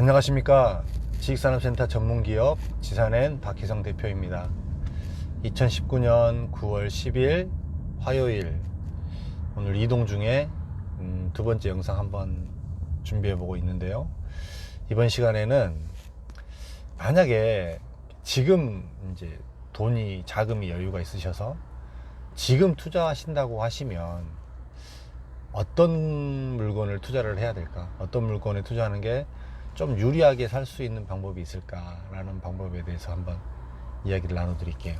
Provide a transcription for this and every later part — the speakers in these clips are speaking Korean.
안녕하십니까. 지식산업센터 전문기업 지산엔 박희성 대표입니다. 2019년 9월 10일 화요일. 오늘 이동 중에 음, 두 번째 영상 한번 준비해 보고 있는데요. 이번 시간에는 만약에 지금 이제 돈이 자금이 여유가 있으셔서 지금 투자하신다고 하시면 어떤 물건을 투자를 해야 될까? 어떤 물건에 투자하는 게 좀 유리하게 살 수 있는 방법이 있을까라는 방법에 대해서 한번 이야기를 나눠드릴게요.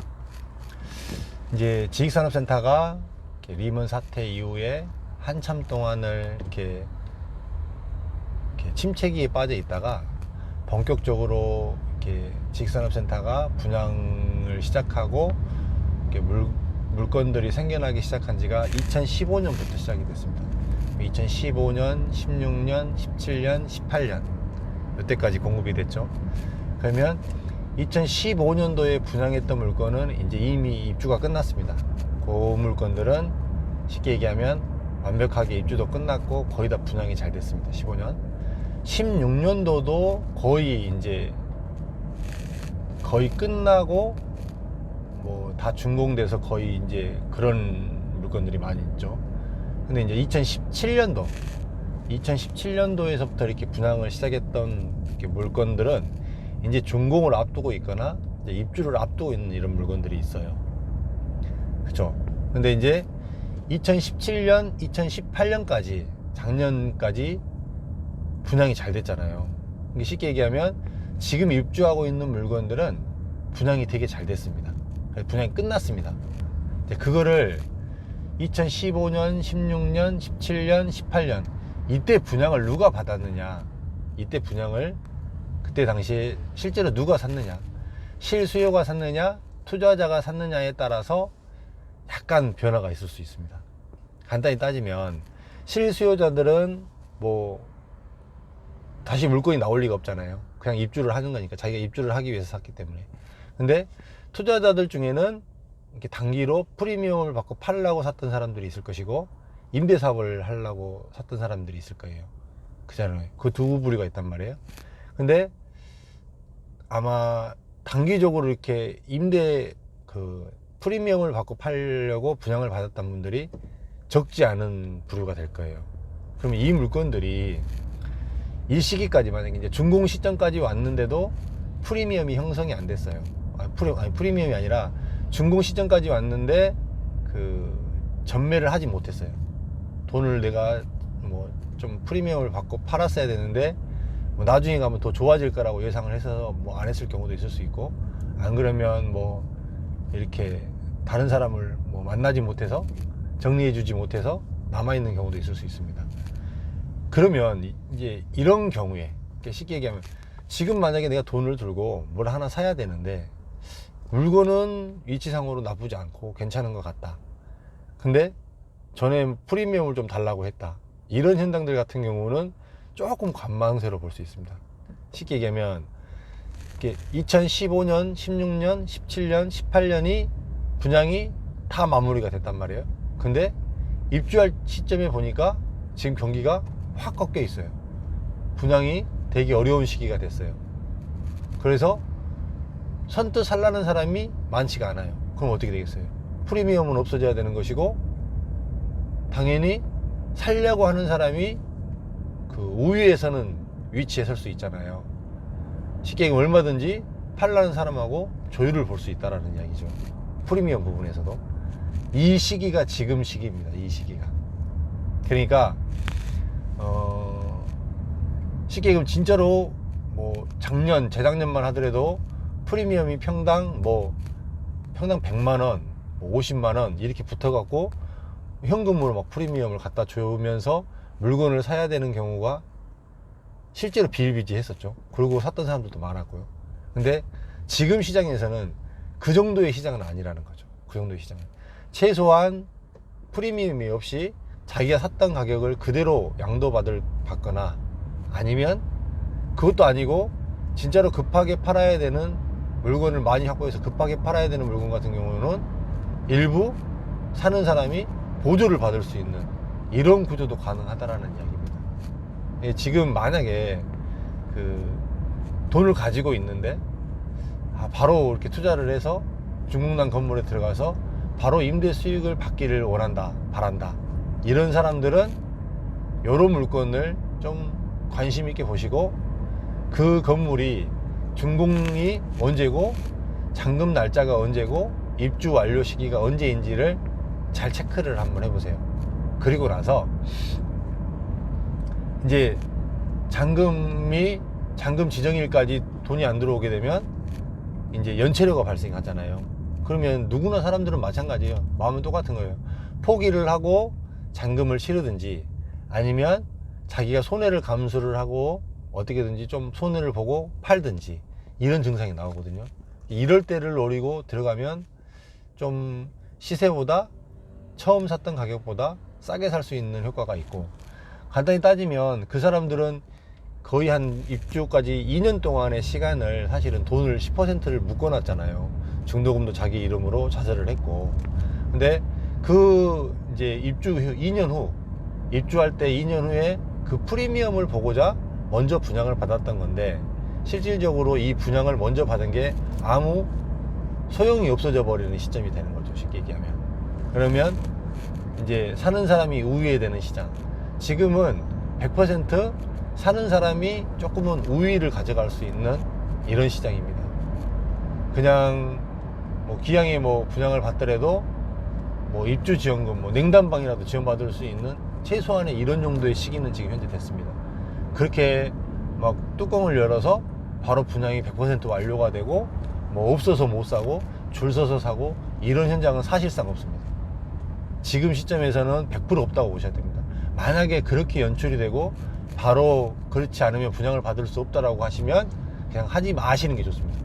이제 지식산업센터가 리먼 사태 이후에 한참 동안을 이렇게, 이렇게 침체기에 빠져 있다가 본격적으로 이렇게 지식산업센터가 분양을 시작하고 물, 물건들이 생겨나기 시작한 지가 2015년부터 시작이 됐습니다. 2015년, 16년, 17년, 18년 이때까지 공급이 됐죠. 그러면 2015년도에 분양했던 물건은 이제 이미 입주가 끝났습니다. 그 물건들은 쉽게 얘기하면 완벽하게 입주도 끝났고 거의 다 분양이 잘 됐습니다. 15년. 16년도도 거의 이제 거의 끝나고 뭐 다 준공돼서 거의 이제 그런 물건들이 많이 있죠. 근데 이제 2017년도 2017년도에서부터 이렇게 분양을 시작했던 이렇게 물건들은 이제 준공을 앞두고 있거나 입주를 앞두고 있는 이런 물건들이 있어요. 그죠? 근데 이제 2017년, 2018년까지 작년까지 분양이 잘 됐잖아요. 이게 쉽게 얘기하면 지금 입주하고 있는 물건들은 분양이 되게 잘 됐습니다. 분양이 끝났습니다. 그거를 2015년, 16년, 17년, 18년 이때 분양을 누가 받았느냐? 이때 분양을 그때 당시에 실제로 누가 샀느냐? 실수요가 샀느냐? 투자자가 샀느냐에 따라서 약간 변화가 있을 수 있습니다. 간단히 따지면 실수요자들은 뭐 다시 물건이 나올 리가 없잖아요. 그냥 입주를 하는 거니까 자기가 입주를 하기 위해서 샀기 때문에. 근데 투자자들 중에는 이렇게 단기로 프리미엄을 받고 팔려고 샀던 사람들이 있을 것이고 임대 사업을 하려고 샀던 사람들이 있을 거예요. 그잖아요. 그두 부류가 있단 말이에요. 근데 아마 단기적으로 이렇게 임대 그 프리미엄을 받고 팔려고 분양을 받았던 분들이 적지 않은 부류가 될 거예요. 그러면 이 물건들이 이 시기까지 만약에 이제 준공 시점까지 왔는데도 프리미엄이 형성이 안 됐어요. 아, 프리, 아니, 프리미엄이 아니라 준공 시점까지 왔는데 그 전매를 하지 못했어요. 돈을 내가 뭐 좀 프리미엄을 받고 팔았어야 되는데 뭐 나중에 가면 더 좋아질 거라고 예상을 해서 뭐 안 했을 경우도 있을 수 있고 안 그러면 뭐 이렇게 다른 사람을 뭐 만나지 못해서 정리해 주지 못해서 남아 있는 경우도 있을 수 있습니다. 그러면 이- 이제 이런 경우에 쉽게 얘기하면 지금 만약에 내가 돈을 들고 뭘 하나 사야 되는데 물건은 위치상으로 나쁘지 않고 괜찮은 것 같다. 근데 전에 프리미엄을 좀 달라고 했다. 이런 현장들 같은 경우는 조금 관망세로 볼 수 있습니다. 쉽게 얘기하면 이게 2015년, 16년, 17년, 18년이 분양이 다 마무리가 됐단 말이에요. 근데 입주할 시점에 보니까 지금 경기가 확 꺾여 있어요. 분양이 되게 어려운 시기가 됐어요. 그래서 선뜻 살라는 사람이 많지가 않아요. 그럼 어떻게 되겠어요? 프리미엄은 없어져야 되는 것이고 당연히 살려고 하는 사람이 그 우위에 서는 위치에 설 수 있잖아요. 쉽게 얘기하면 얼마든지 팔라는 사람하고 조율을 볼 수 있다라는 이야기죠. 프리미엄 부분에서도 이 시기가 지금 시기입니다. 이 시기가. 그러니까 어 쉽게 얘기하면 진짜로 뭐 작년 재작년만 하더라도 프리미엄이 평당 뭐 평당 100만 원, 뭐 50만 원 이렇게 붙어 갖고 현금으로 막 프리미엄을 갖다 주면서 물건을 사야 되는 경우가 실제로 비일비재했었죠. 그리고 샀던 사람들도 많았고요. 근데 지금 시장에서는 그 정도의 시장은 아니라는 거죠. 그 정도의 시장은 최소한 프리미엄이 없이 자기가 샀던 가격을 그대로 양도받을 받거나 아니면 그것도 아니고 진짜로 급하게 팔아야 되는 물건을 많이 확보해서 급하게 팔아야 되는 물건 같은 경우는 일부 사는 사람이 보조를 받을 수 있는 이런 구조도 가능하다라는 이야기입니다. 예, 지금 만약에 그 돈을 가지고 있는데 아, 바로 이렇게 투자를 해서 중국난 건물에 들어가서 바로 임대 수익을 받기를 원한다, 바란다. 이런 사람들은 이런 물건을 좀 관심 있게 보시고 그 건물이 준공이 언제고 잔금 날짜가 언제고 입주 완료 시기가 언제인지를 잘 체크를 한번 해보세요. 그리고 나서 이제 잔금이 잔금 지정일까지 돈이 안 들어오게 되면 이제 연체료가 발생하잖아요. 그러면 누구나 사람들은 마찬가지예요. 마음은 똑같은 거예요. 포기를 하고 잔금을 치르든지 아니면 자기가 손해를 감수를 하고 어떻게든지 좀 손해를 보고 팔든지 이런 증상이 나오거든요. 이럴 때를 노리고 들어가면 좀 시세보다 처음 샀던 가격보다 싸게 살 수 있는 효과가 있고 간단히 따지면 그 사람들은 거의 한 입주까지 2년 동안의 시간을 사실은 돈을 10%를 묶어놨잖아요. 중도금도 자기 이름으로 자세를 했고. 근데 그 이제 입주 후 2년 후 입주할 때 2년 후에 그 프리미엄을 보고자 먼저 분양을 받았던 건데 실질적으로 이 분양을 먼저 받은 게 아무 소용이 없어져 버리는 시점이 되는 거죠. 쉽게 얘기하면. 그러면 이제 사는 사람이 우위에 되는 시장. 지금은 100% 사는 사람이 조금은 우위를 가져갈 수 있는 이런 시장입니다. 그냥 뭐 기왕에 뭐 분양을 받더라도 뭐 입주 지원금, 뭐 냉담방이라도 지원받을 수 있는 최소한의 이런 정도의 시기는 지금 현재 됐습니다. 그렇게 막 뚜껑을 열어서 바로 분양이 100% 완료가 되고 뭐 없어서 못 사고 줄 서서 사고 이런 현장은 사실상 없습니다. 지금 시점에서는 100% 없다고 보셔야 됩니다. 만약에 그렇게 연출이 되고 바로 그렇지 않으면 분양을 받을 수 없다라고 하시면 그냥 하지 마시는 게 좋습니다.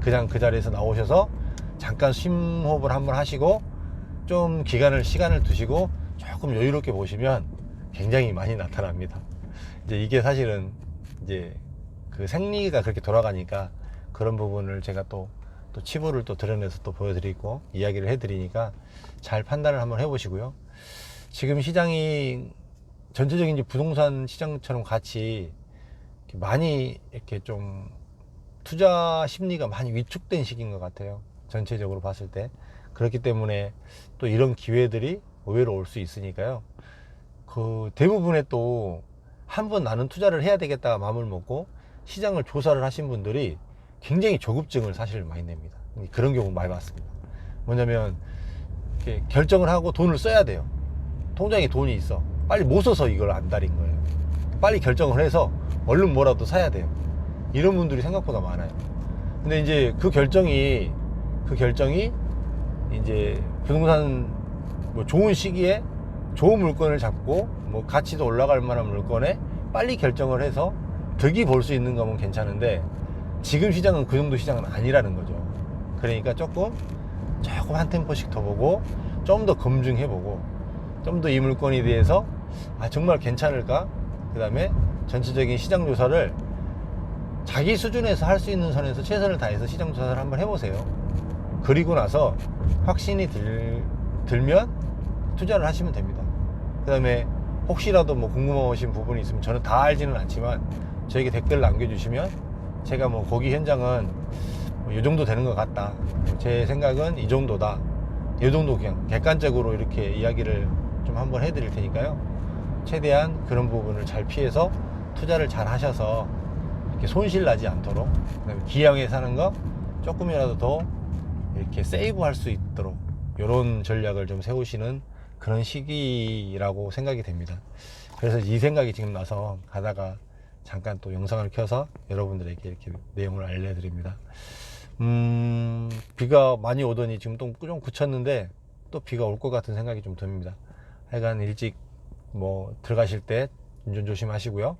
그냥 그 자리에서 나오셔서 잠깐 심호흡을 한번 하시고 좀 기간을 시간을 두시고 조금 여유롭게 보시면 굉장히 많이 나타납니다. 이제 이게 사실은 이제 그 생리가 그렇게 돌아가니까 그런 부분을 제가 또, 또 치부를 또 드러내서 또 보여드리고 이야기를 해드리니까 잘 판단을 한번 해보시고요. 지금 시장이 전체적인 이제 부동산 시장처럼 같이 많이 이렇게 좀 투자 심리가 많이 위축된 시기인 것 같아요. 전체적으로 봤을 때. 그렇기 때문에 또 이런 기회들이 의외로 올 수 있으니까요. 그 대부분의 또 한 번 나는 투자를 해야 되겠다 마음을 먹고 시장을 조사를 하신 분들이 굉장히 조급증을 사실 많이 냅니다. 그런 경우 많이 봤습니다. 뭐냐면 이렇게 결정을 하고 돈을 써야 돼요. 통장에 돈이 있어. 빨리 못 써서 이걸 안 달인 거예요. 빨리 결정을 해서 얼른 뭐라도 사야 돼요. 이런 분들이 생각보다 많아요. 근데 이제 그 결정이 그 결정이 이제 부동산 뭐 좋은 시기에 좋은 물건을 잡고 뭐 가치도 올라갈 만한 물건에 빨리 결정을 해서 득이 볼 수 있는 거면 괜찮은데 지금 시장은 그 정도 시장은 아니라는 거죠. 그러니까 조금 조금 한 템포씩 더 보고 좀 더 검증해 보고 좀 더 이 물건에 대해서 아 정말 괜찮을까? 그다음에 전체적인 시장 조사를 자기 수준에서 할 수 있는 선에서 최선을 다해서 시장 조사를 한번 해보세요. 그리고 나서 확신이 들, 들면 투자를 하시면 됩니다. 그 다음에 혹시라도 뭐 궁금하신 부분이 있으면 저는 다 알지는 않지만 저에게 댓글 남겨주시면 제가 뭐 거기 현장은 뭐이 정도 되는 것 같다. 제 생각은 이 정도다. 이 정도 그냥 객관적으로 이렇게 이야기를 좀 한번 해드릴 테니까요. 최대한 그런 부분을 잘 피해서 투자를 잘 하셔서 이렇게 손실 나지 않도록 그다음에 기왕에 사는 거 조금이라도 더 이렇게 세이브 할 수 있도록 이런 전략을 좀 세우시는 그런 시기라고 생각이 됩니다. 그래서 이 생각이 지금 나서 가다가 잠깐 또 영상을 켜서 여러분들에게 이렇게 내용을 알려드립니다. 음, 비가 많이 오더니 지금 또 좀 그쳤는데 또 비가 올 것 같은 생각이 좀 듭니다. 하여간 일찍 뭐 들어가실 때 운전 조심하시고요.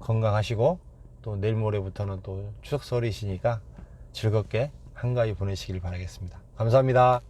건강하시고 또 내일 모레부터는 또 추석 설이시니까 즐겁게 한가위 보내시길 바라겠습니다. 감사합니다.